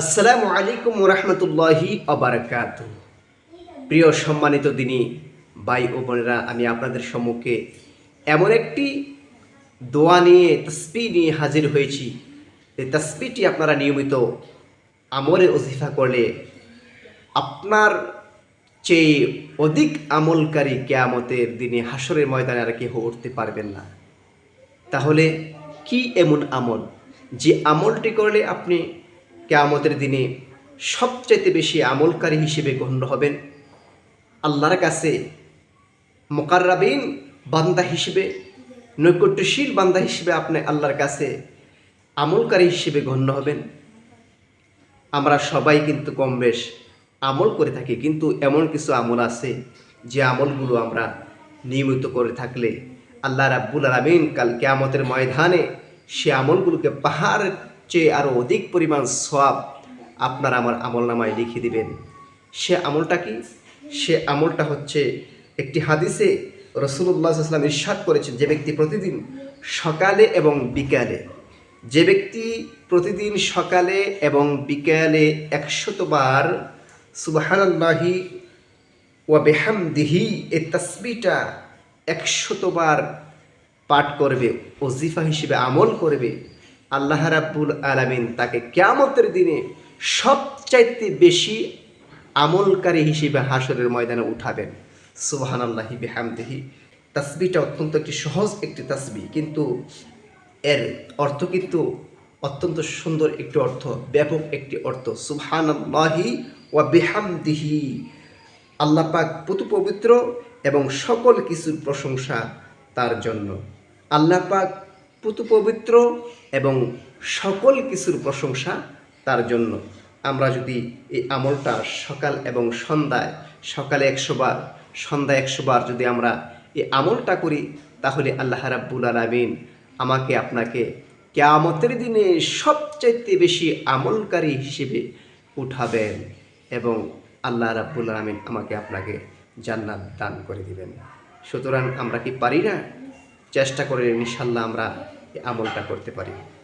আসসালামু আলাইকুম রহমতুল্লাহি অবরাকাত প্রিয় সম্মানিত দিনী ভাই ও বোনেরা, আমি আপনাদের সম্মুখে এমন একটি দোয়া নিয়ে তসবি নিয়ে হাজির হয়েছি। এই তসবিটি আপনারা নিয়মিত আমলে অজিফা করলে আপনার চেয়ে অধিক আমলকারী কেয়ামতের দিনে হাসরের ময়দানে আর কেউ উঠতে পারবেন না। তাহলে কি এমন আমল? যে আমলটি করলে আপনি কেয়ামতের দিনে সবচাইতে বেশি আমলকারী হিসেবে গণ্য হবেন আল্লাহর কাছে মোকাররাবিন বান্দা হিসেবে, নৈকট্যশীল বান্দা হিসেবে আপনি আল্লাহর কাছে আমলকারী হিসেবে গণ্য হবেন। আমরা সবাই কিন্তু কম বেশ আমল করে থাকি, কিন্তু এমন কিছু আমল আছে যে আমলগুলো আমরা নিয়মিত করে থাকলে আল্লাহ রাব্বুল আলমিন কাল কেয়ামতের ময়দানে সে আমলগুলোকে পাহাড়ের চেয়ে আরও অধিক পরিমাণ সওয়াব আপনার আমার আমল নামায় লিখে দিবেন। সে আমলটা কি? সে আমলটা হচ্ছে একটি হাদিসে রসুল্লাহ ইসলাম ইরশাদ করেছেন যে ব্যক্তি প্রতিদিন সকালে এবং বিকালে, যে ব্যক্তি প্রতিদিন সকালে এবং বিকালে একশতবার সুবাহানাল্লাহি ওয়া বেহামদিহি এ তসবিটা একশতবার পাঠ করবে, ওজিফা হিসেবে আমল করবে আল্লাহ রাব্বুল আলামিন তাকে কেয়ামতের দিনে সবচাইতে বেশি আমলকারী হিসেবে হাসরের ময়দানে উঠাবেন। সুবাহান আল্লাহি বেহামদেহি। তসবিটা অত্যন্ত একটি সহজ একটি তসবি কিন্তু এর অর্থ কিন্তু অত্যন্ত সুন্দর একটি অর্থ, ব্যাপক একটি অর্থ। সুবহান আল্লাহি ওয়া বেহামদিহি। আল্লাহ পাক পুতু পবিত্র এবং সকল কিছুর প্রশংসা তার জন্য। আল্লাহ পাক পুতু পবিত্র এবং সকল কিছুর প্রশংসা তার জন্য। আমরা যদি এই আমলটা সকাল এবং সন্ধ্যায়, সকালে একশো বার, সন্ধ্যায় একশো বার যদি আমরা এই আমলটা করি, তাহলে আল্লাহ রাব্বুল আলামিন আমাকে আপনাকে কেয়ামতের দিনে সবচাইতে বেশি আমলকারী হিসেবে উঠাবেন এবং আল্লাহ রাব্বুল আলমিন আমাকে আপনাকে জান্নাত দান করে দিবেন। সুতরাং আমরা কি পারি না? চেষ্টা করে ইনশাল্লাহ আমরা আমলটা করতে পারি।